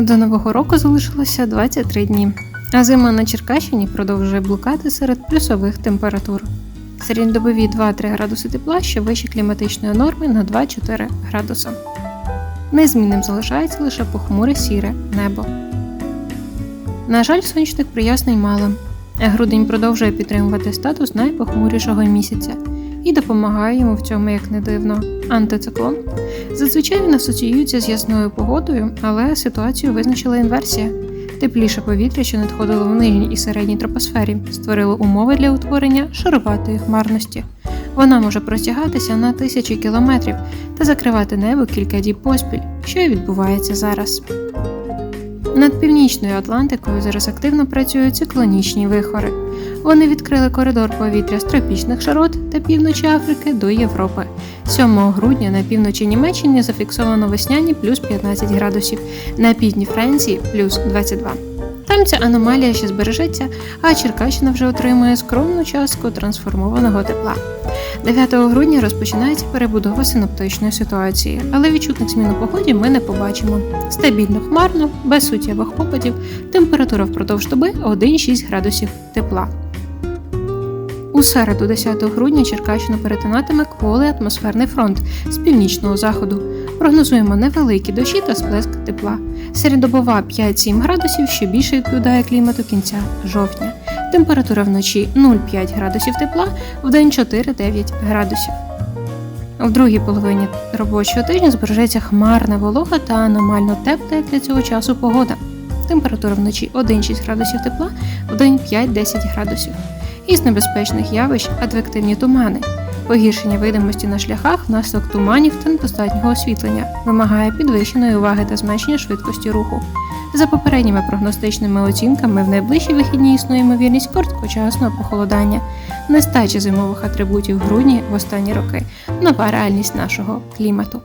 До нового року залишилося 23 дні, а зима на Черкащині продовжує блукати серед плюсових температур. Середньодобові 2-3 градуси тепла, що вище кліматичної норми на 2-4 градуси. Незмінним залишається лише похмуре сіре небо. На жаль, сонячних прояснень мало. Грудень продовжує підтримувати статус найпохмурішого місяця і допомагає йому в цьому як не дивно. Антициклон зазвичай він асоціюється з ясною погодою, але ситуацію визначила інверсія. Тепліше повітря, що надходило в нижній і середній тропосфері, створило умови для утворення шароватої хмарності. Вона може простягатися на тисячі кілометрів та закривати небо кілька діб поспіль, що і відбувається зараз. Над північною Атлантикою зараз активно працюють циклонічні вихори. Вони відкрили коридор повітря з тропічних широт та півночі Африки до Європи. 7 грудня на півночі Німеччини зафіксовано весняні плюс 15 градусів, на півдні Франції плюс 22. Там ця аномалія ще збережеться, а Черкащина вже отримує скромну частку трансформованого тепла. 9 грудня розпочинається перебудова синоптичної ситуації, але відчутних змін у погоді ми не побачимо. Стабільно хмарно, без суттєвих опадів, температура впродовж доби 1-6 градусів тепла. У середу, 10 грудня, Черкащину перетинатиме кволий атмосферний фронт з північного заходу. Прогнозуємо невеликі дощі та сплеск тепла. Середобова 5-7 градусів, що більше відповідає клімату кінця жовтня. Температура вночі 0,5 градусів тепла, вдень 4-9 градусів. В другій половині робочого тижня збережеться хмарна волога та аномально тепла для цього часу погода. Температура вночі 1-6 градусів тепла, вдень 5-10 градусів. Із небезпечних явищ адвективні тумани. Погіршення видимості на шляхах внаслідок туманів та недостатнього освітлення вимагає підвищеної уваги та зменшення швидкості руху. За попередніми прогностичними оцінками, в найближчі вихідні існує ймовірність короткочасного похолодання, нестача зимових атрибутів в грудні в останні роки, нова реальність нашого клімату.